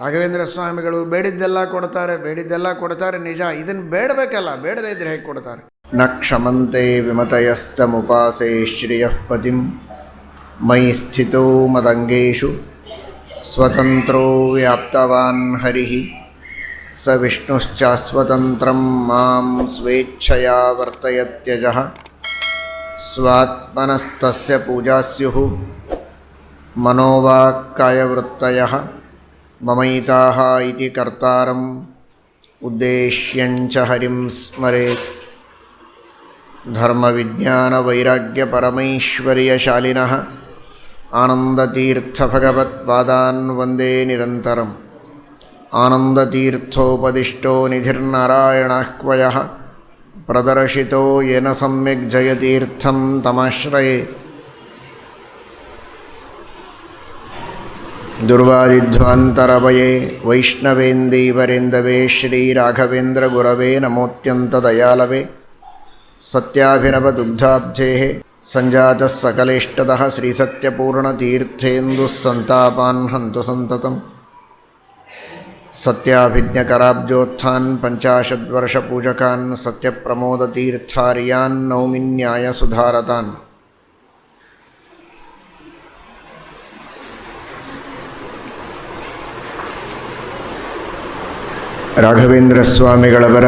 ರಾಘವೇಂದ್ರ ಸ್ವಾಮಿಗಳು ಬೇಡಿದ್ದೆಲ್ಲ ಕೊಡ್ತಾರೆ ಬೇಡಿದ್ದೆಲ್ಲ ಕೊಡ್ತಾರೆ, ನಿಜ. ಇದನ್ನು ಬೇಡಬೇಕಲ್ಲ, ಬೇಡದೇ ಇದ್ರೆ ಹೇಗೆ ಕೊಡ್ತಾರೆ? ನ ಕ್ಷಮಂತೆ ವಿಮತಯಸ್ತಮುಪಾಸೆ ಶ್ರಿಯಃ ಪತಿಂ. ಮೈ ಸ್ಥಿತೋ ಮದಂಗೇಶು. ಸ್ವತಂತ್ರೋ ವ್ಯಾಪ್ತವಾನ್ ಹರಿ ಸ ವಿಷ್ಣುಶ್ಚಾಸ್ವತಂತ್ರಂ ಮಾಂ ಸ್ವೇಚ್ಛಯಾ ವರ್ತಯತ್ಯಜ. ಸ್ವಾತ್ಮನಸ್ತಸ್ಯ ಪೂಜಾ ಸ್ಯುಃ मनोवाक्कायवृत्तयः ममैताः इति कर्तारम् उद्देश्यञ्च हरिं स्मरेत् धर्मविज्ञानवैराग्यपरमैश्वर्यशालिनः आनन्दतीर्थभगवत्पादान् वन्दे निरन्तरम् आनन्दतीर्थोपदिष्टो निधिर्नारायणाह्वयः प्रदर्शितो येन सम्यक् जयतीर्थं तमाश्रये दुर्वादिध्वान्तरवये वैष्णवेन्दीवरेन्दवे श्रीराघवेन्द्रगुरवे नमोऽत्यन्तदयालवे सत्याभिनवदुग्धाब्धेः सञ्जातः सकलेष्टदः श्रीसत्यपूर्णतीर्थेन्दुः सन्तापान् हन्तु नौमिन्यायसुधारतान्। ರಾಘವೇಂದ್ರ ಸ್ವಾಮಿಗಳವರ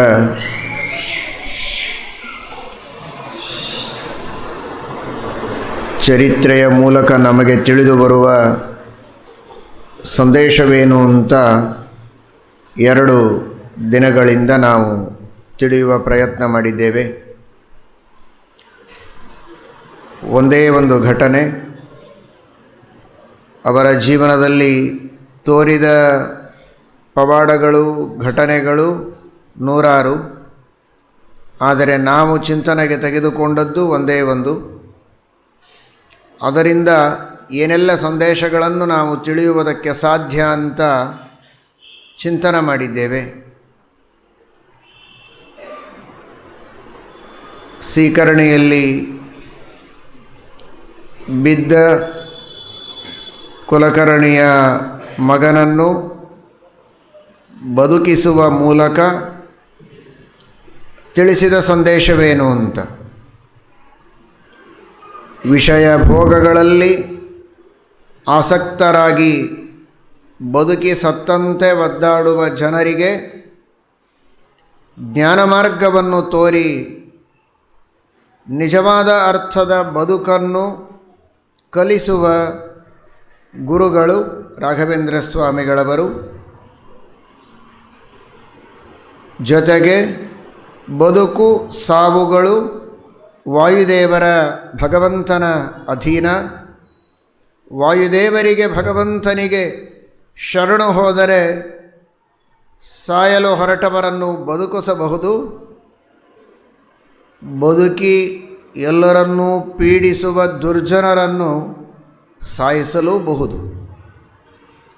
ಚರಿತ್ರೆಯ ಮೂಲಕ ನಮಗೆ ತಿಳಿದು ಬರುವ ಸಂದೇಶವೇನು ಅಂತ ಎರಡು ದಿನಗಳಿಂದ ನಾವು ತಿಳಿಯುವ ಪ್ರಯತ್ನ ಮಾಡಿದ್ದೇವೆ. ಒಂದೇ ಒಂದು ಘಟನೆ ಅವರ ಜೀವನದಲ್ಲಿ ತೋರಿದ ಪವಾಡಗಳು, ಘಟನೆಗಳು ನೂರಾರು. ಆದರೆ ನಾವು ಚಿಂತನೆಗೆ ತೆಗೆದುಕೊಂಡದ್ದು ಒಂದೇ ಒಂದು. ಅದರಿಂದ ಏನೆಲ್ಲ ಸಂದೇಶಗಳನ್ನು ನಾವು ತಿಳಿಯುವುದಕ್ಕೆ ಸಾಧ್ಯ ಅಂತ ಚಿಂತನೆ ಮಾಡಿದ್ದೇವೆ. ಸೀಕರಣೆಯಲ್ಲಿ ಬಿದ್ದ ಕುಲಕರ್ಣಿಯ ಮಗನನ್ನು ಬದುಕಿಸುವ ಮೂಲಕ ತಿಳಿಸಿದ ಸಂದೇಶವೇನು ಅಂತ. ವಿಷಯ ಭೋಗಗಳಲ್ಲಿ ಆಸಕ್ತರಾಗಿ ಬದುಕಿ ಸತ್ತಂತೆ ಒದ್ದಾಡುವ ಜನರಿಗೆ ಜ್ಞಾನ ಮಾರ್ಗವನ್ನು ತೋರಿ ನಿಜವಾದ ಅರ್ಥದ ಬದುಕನ್ನು ಕಲಿಸುವ ಗುರುಗಳು ರಾಘವೇಂದ್ರ ಸ್ವಾಮಿಗಳವರು. ಜೊತೆಗೆ ಬದುಕು ಸಾವುಗಳು ವಾಯುದೇವರ ಭಗವಂತನ ಅಧೀನ. ವಾಯುದೇವರಿಗೆ ಭಗವಂತನಿಗೆ ಶರಣು ಹೋದರೆ ಸಾಯಲು ಹೊರಟವರನ್ನು ಬದುಕಿಸಬಹುದು. ಬದುಕಿ ಎಲ್ಲರನ್ನೂ ಪೀಡಿಸುವ ದುರ್ಜನರನ್ನು ಸಾಯಿಸಲೂಬಹುದು.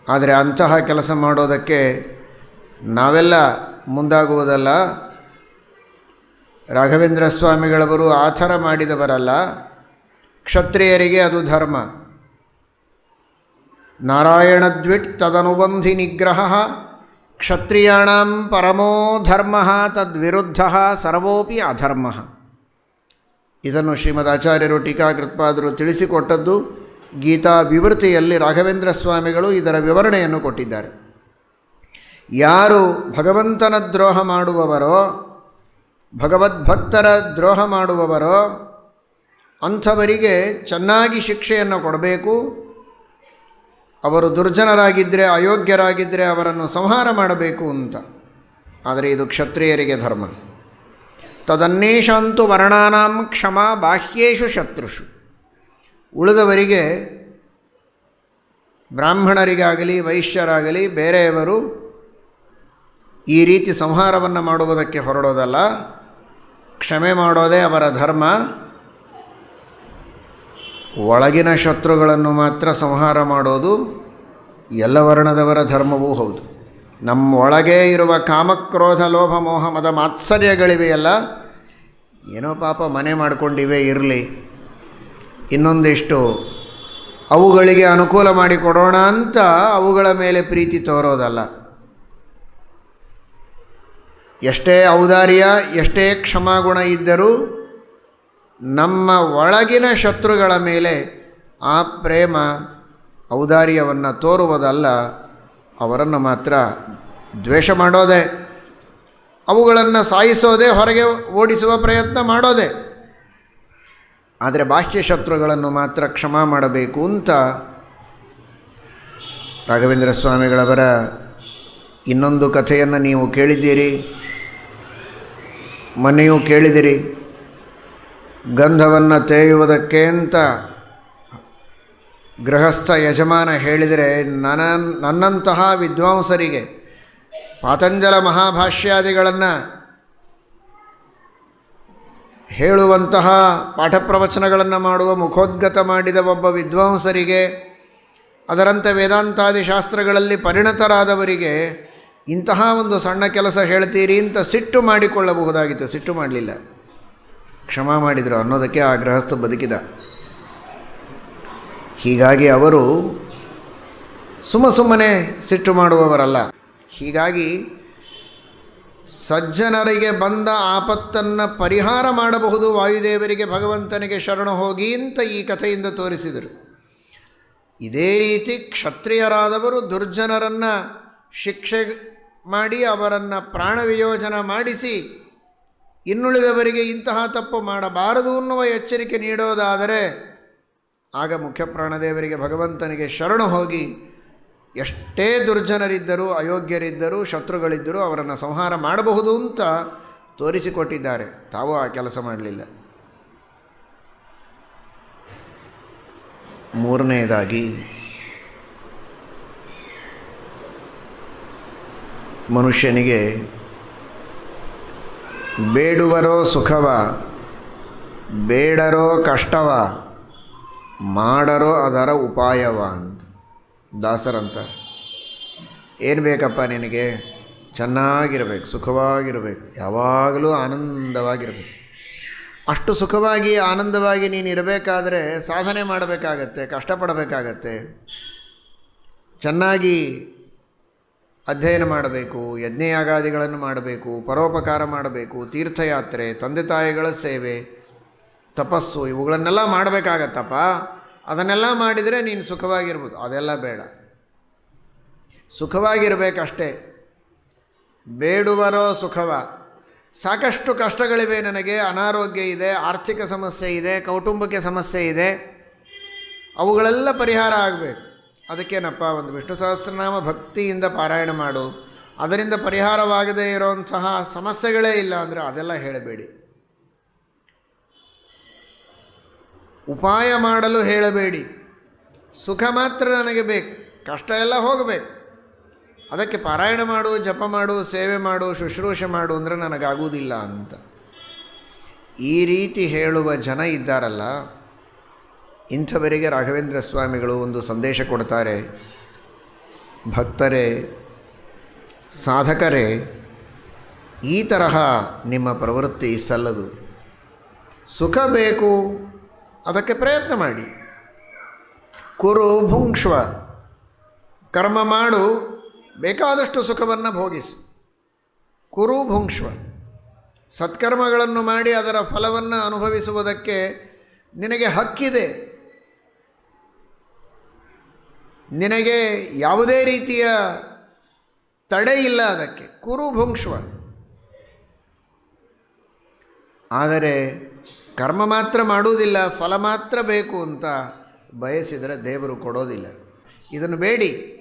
ಆದರೆ ಅಂತಹ ಕೆಲಸ ಮಾಡೋದಕ್ಕೆ ನಾವೆಲ್ಲ ಮುಂದಾಗುವುದಲ್ಲ. ರಾಘವೇಂದ್ರ ಸ್ವಾಮಿಗಳವರು ಆ ಥರ ಮಾಡಿದವರಲ್ಲ. ಕ್ಷತ್ರಿಯರಿಗೆ ಅದು ಧರ್ಮ. ನಾರಾಯಣದ್ವಿಟ್ ತದನುಬಂಧಿ ನಿಗ್ರಹ, ಕ್ಷತ್ರಿಯಾಣಂ ಪರಮೋ ಧರ್ಮ ತದ್ವಿರುದ್ಧ ಸರ್ವೋಪಿ ಅಧರ್ಮ. ಇದನ್ನು ಶ್ರೀಮದ್ ಆಚಾರ್ಯರು ಟೀಕಾಕೃತ್ಪಾದರು ತಿಳಿಸಿಕೊಟ್ಟದ್ದು ಗೀತಾ ವಿವೃತಿಯಲ್ಲಿ ರಾಘವೇಂದ್ರ ಸ್ವಾಮಿಗಳು ಇದರ ವಿವರಣೆಯನ್ನು ಕೊಟ್ಟಿದ್ದಾರೆ. ಯಾರು ಭಗವಂತನ ದ್ರೋಹ ಮಾಡುವವರೋ, ಭಗವದ್ಭಕ್ತರ ದ್ರೋಹ ಮಾಡುವವರೋ, ಅಂಥವರಿಗೆ ಚೆನ್ನಾಗಿ ಶಿಕ್ಷೆಯನ್ನು ಕೊಡಬೇಕು. ಅವರು ದುರ್ಜನರಾಗಿದ್ದರೆ ಅಯೋಗ್ಯರಾಗಿದ್ದರೆ ಅವರನ್ನು ಸಂಹಾರ ಮಾಡಬೇಕು ಅಂತ. ಆದರೆ ಇದು ಕ್ಷತ್ರಿಯರಿಗೆ ಧರ್ಮ. ತದನ್ನೇಷಂತು ವರ್ಣಾನಾಂ ಕ್ಷಮ ಬಾಹ್ಯೇಷು ಶತ್ರುಷು. ಉಳಿದವರಿಗೆ ಬ್ರಾಹ್ಮಣರಿಗಾಗಲಿ, ವೈಶ್ಯರಾಗಲಿ, ಬೇರೆಯವರು ಈ ರೀತಿ ಸಂಹಾರವನ್ನು ಮಾಡುವುದಕ್ಕೆ ಹೊರಡೋದಲ್ಲ. ಕ್ಷಮೆ ಮಾಡೋದೇ ಅವರ ಧರ್ಮ. ಒಳಗಿನ ಶತ್ರುಗಳನ್ನು ಮಾತ್ರ ಸಂಹಾರ ಮಾಡೋದು ಎಲ್ಲ ವರ್ಣದವರ ಧರ್ಮವೂ ಹೌದು. ನಮ್ಮ ಒಳಗೆ ಇರುವ ಕಾಮಕ್ರೋಧ, ಲೋಭ, ಮೋಹ, ಮದ ಮಾತ್ಸರ್ಯಗಳಿವೆಯಲ್ಲ ಏನೋ ಪಾಪ ಮನೆ ಮಾಡಿಕೊಂಡಿವೆ, ಇರಲಿ. ಇನ್ನೊಂದಿಷ್ಟು ಅವುಗಳಿಗೆ ಅನುಕೂಲ ಮಾಡಿಕೊಡೋಣ ಅಂತ ಅವುಗಳ ಮೇಲೆ ಪ್ರೀತಿ ತೋರೋದಲ್ಲ. ಎಷ್ಟೇ ಔದಾರ್ಯ, ಎಷ್ಟೇ ಕ್ಷಮಾಗುಣ ಇದ್ದರೂ ನಮ್ಮ ಒಳಗಿನ ಶತ್ರುಗಳ ಮೇಲೆ ಆ ಪ್ರೇಮ, ಔದಾರ್ಯವನ್ನು ತೋರುವುದಲ್ಲ, ಅವರನ್ನು ಮಾತ್ರ ದ್ವೇಷ ಮಾಡೋದೆ, ಅವುಗಳನ್ನು ಸಾಯಿಸೋದೇ, ಹೊರಗೆ ಓಡಿಸುವ ಪ್ರಯತ್ನ ಮಾಡೋದೇ. ಆದರೆ ಬಾಹ್ಯ ಶತ್ರುಗಳನ್ನು ಮಾತ್ರ ಕ್ಷಮಾ ಮಾಡಬೇಕು ಅಂತ ರಾಘವೇಂದ್ರ ಸ್ವಾಮಿಗಳವರ ಇನ್ನೊಂದು ಕಥೆಯನ್ನು ನೀವು ಕೇಳಿದ್ದೀರಿ. ಮೊನ್ನೆಯೂ ಕೇಳಿದಿರಿ. ಗಂಧವನ್ನು ತೇಯುವುದಕ್ಕೆ ಅಂತ ಗೃಹಸ್ಥ ಯಜಮಾನ ಹೇಳಿದರೆ ನನ್ನ ನನ್ನಂತಹ ವಿದ್ವಾಂಸರಿಗೆ ಪಾತಂಜಲ ಮಹಾಭಾಷ್ಯಾದಿಗಳನ್ನು ಹೇಳುವಂತಹ ಪಾಠ ಪ್ರವಚನಗಳನ್ನು ಮಾಡುವ ಮುಖೋದ್ಗತ ಮಾಡಿದ ಒಬ್ಬ ವಿದ್ವಾಂಸರಿಗೆ, ಅದರಂತೆ ವೇದಾಂತಾದಿ ಶಾಸ್ತ್ರಗಳಲ್ಲಿ ಪರಿಣತರಾದವರಿಗೆ ಇಂತಹ ಒಂದು ಸಣ್ಣ ಕೆಲಸ ಹೇಳ್ತೀರಿ ಅಂತ ಸಿಟ್ಟು ಮಾಡಿಕೊಳ್ಳಬಹುದಾಗಿತ್ತು. ಸಿಟ್ಟು ಮಾಡಲಿಲ್ಲ. ಕ್ಷಮ ಮಾಡಿದರು ಅನ್ನೋದಕ್ಕೆ ಆ ಗೃಹಸ್ಥ ಬದುಕಿದ. ಹೀಗಾಗಿ ಅವರು ಸುಮ್ಮ ಸುಮ್ಮನೆ ಸಿಟ್ಟು ಮಾಡುವವರಲ್ಲ. ಹೀಗಾಗಿ ಸಜ್ಜನರಿಗೆ ಬಂದ ಆಪತ್ತನ್ನು ಪರಿಹಾರ ಮಾಡಬಹುದು. ವಾಯುದೇವರಿಗೆ ಭಗವಂತನಿಗೆ ಶರಣ ಹೋಗಿ ಅಂತ ಈ ಕಥೆಯಿಂದ ತೋರಿಸಿದರು. ಇದೇ ರೀತಿ ಕ್ಷತ್ರಿಯರಾದವರು ದುರ್ಜನರನ್ನು ಶಿಕ್ಷೆ ಮಾಡಿ ಅವರನ್ನು ಪ್ರಾಣವಿಯೋಜನ ಮಾಡಿಸಿ ಇನ್ನುಳಿದವರಿಗೆ ಇಂತಹ ತಪ್ಪು ಮಾಡಬಾರದು ಅನ್ನುವ ಎಚ್ಚರಿಕೆ ನೀಡೋದಾದರೆ ಆಗ ಮುಖ್ಯ ಪ್ರಾಣದೇವರಿಗೆ ಭಗವಂತನಿಗೆ ಶರಣು ಹೋಗಿ ಎಷ್ಟೇ ದುರ್ಜನರಿದ್ದರೂ ಅಯೋಗ್ಯರಿದ್ದರೂ ಶತ್ರುಗಳಿದ್ದರೂ ಅವರನ್ನು ಸಂಹಾರ ಮಾಡಬಹುದು ಅಂತ ತೋರಿಸಿಕೊಟ್ಟಿದ್ದಾರೆ. ತಾವು ಆ ಕೆಲಸ ಮಾಡಲಿಲ್ಲ. ಮೂರನೆಯದಾಗಿ ಮನುಷ್ಯನಿಗೆ ಬೇಡುವರೋ ಸುಖವ, ಬೇಡರೋ ಕಷ್ಟವ, ಮಾಡರೋ ಅದರ ಉಪಾಯವ ಅಂತ ದಾಸರಂತ ಏನು ಬೇಕಪ್ಪ ನಿನಗೆ? ಚೆನ್ನಾಗಿರಬೇಕು, ಸುಖವಾಗಿರಬೇಕು, ಯಾವಾಗಲೂ ಆನಂದವಾಗಿರಬೇಕು. ಅಷ್ಟು ಸುಖವಾಗಿ, ಆನಂದವಾಗಿ ನೀನು ಇರಬೇಕಾದರೆ ಸಾಧನೆ ಮಾಡಬೇಕಾಗತ್ತೆ, ಕಷ್ಟಪಡಬೇಕಾಗತ್ತೆ. ಚೆನ್ನಾಗಿ ಅಧ್ಯಯನ ಮಾಡಬೇಕು, ಯಜ್ಞಯಾಗಾದಿಗಳನ್ನು ಮಾಡಬೇಕು, ಪರೋಪಕಾರ ಮಾಡಬೇಕು, ತೀರ್ಥಯಾತ್ರೆ, ತಂದೆ ತಾಯಿಗಳ ಸೇವೆ, ತಪಸ್ಸು, ಇವುಗಳನ್ನೆಲ್ಲ ಮಾಡಬೇಕಾಗತ್ತಪ್ಪ. ಅದನ್ನೆಲ್ಲ ಮಾಡಿದರೆ ನೀನು ಸುಖವಾಗಿರ್ಬೋದು. ಅದೆಲ್ಲ ಬೇಡ. ಸುಖವಾಗಿರಬೇಕಷ್ಟೇ. ಬೇಡುವರೋ ಸುಖವ. ಸಾಕಷ್ಟು ಕಷ್ಟಗಳಿವೆ ನನಗೆ. ಅನಾರೋಗ್ಯ ಇದೆ, ಆರ್ಥಿಕ ಸಮಸ್ಯೆ ಇದೆ ಕೌಟುಂಬಿಕ ಸಮಸ್ಯೆ ಇದೆ. ಅವುಗಳೆಲ್ಲ ಪರಿಹಾರ ಆಗಬೇಕು. ಅದಕ್ಕೇನಪ್ಪ, ಒಂದು ವಿಷ್ಣು ಸಹಸ್ರನಾಮ ಭಕ್ತಿಯಿಂದ ಪಾರಾಯಣ ಮಾಡು. ಅದರಿಂದ ಪರಿಹಾರವಾಗದೇ ಇರೋಂತಹ ಸಮಸ್ಯೆಗಳೇ ಇಲ್ಲ ಅಂದರೆ ಅದೆಲ್ಲ ಹೇಳಬೇಡಿ. ಉಪಾಯ ಮಾಡಲು ಹೇಳಬೇಡಿ. ಸುಖ ಮಾತ್ರ ನನಗೆ ಬೇಕು. ಕಷ್ಟ ಎಲ್ಲ ಹೋಗಬೇಕು. ಅದಕ್ಕೆ ಪಾರಾಯಣ ಮಾಡು, ಜಪ ಮಾಡು, ಸೇವೆ ಮಾಡು, ಶುಶ್ರೂಷೆ ಮಾಡು ಅಂದರೆ ನನಗಾಗುವುದಿಲ್ಲ ಅಂತ. ಈ ರೀತಿ ಹೇಳುವ ಜನ ಇದ್ದಾರಲ್ಲ ಇಂಥವರಿಗೆ ರಾಘವೇಂದ್ರ ಸ್ವಾಮಿಗಳು ಒಂದು ಸಂದೇಶ ಕೊಡ್ತಾರೆ. ಭಕ್ತರೇ, ಸಾಧಕರೇ, ಈ ತರಹ ನಿಮ್ಮ ಪ್ರವೃತ್ತಿ ಸಲ್ಲದು. ಸುಖ ಬೇಕು, ಅದಕ್ಕೆ ಪ್ರಯತ್ನ ಮಾಡಿ. ಕುರು ಭುಂಕ್ಷ್ವ, ಕರ್ಮ ಮಾಡು, ಬೇಕಾದಷ್ಟು ಸುಖವನ್ನು ಭೋಗಿಸು. ಕುರು ಭುಂಕ್ಷ್ವ, ಸತ್ಕರ್ಮಗಳನ್ನು ಮಾಡಿ ಅದರ ಫಲವನ್ನು ಅನುಭವಿಸುವುದಕ್ಕೆ ನಿನಗೆ ಹಕ್ಕಿದೆ. ನಿನಗೆ ಯಾವುದೇ ರೀತಿಯ ತಡೆ ಇಲ್ಲ ಅದಕ್ಕೆ. ಕುರು ಭುಂಕ್ಷ್ವ. ಆದರೆ ಕರ್ಮ ಮಾತ್ರ ಮಾಡುವುದಿಲ್ಲ, ಫಲ ಮಾತ್ರ ಬೇಕು ಅಂತ ಬಯಸಿದರೆ ದೇವರು ಕೊಡೋದಿಲ್ಲ. ಇದನ್ನು ಬೇಡಿ.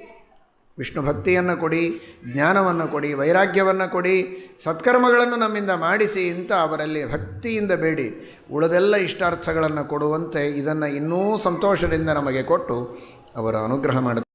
ವಿಷ್ಣು ಭಕ್ತಿಯನ್ನು ಕೊಡಿ, ಜ್ಞಾನವನ್ನು ಕೊಡಿ, ವೈರಾಗ್ಯವನ್ನು ಕೊಡಿ, ಸತ್ಕರ್ಮಗಳನ್ನು ನಮ್ಮಿಂದ ಮಾಡಿಸಿ ಅಂತ ಅವರಲ್ಲಿ ಭಕ್ತಿಯಿಂದ ಬೇಡಿ. ಉಳಿದೆಲ್ಲ ಇಷ್ಟಾರ್ಥಗಳನ್ನು ಕೊಡುವಂತೆ ಇದನ್ನು ಇನ್ನೂ ಸಂತೋಷದಿಂದ ನಮಗೆ ಕೊಟ್ಟು ಅವರ ಅನುಗ್ರಹ ಮಾಡುತ್ತಾರೆ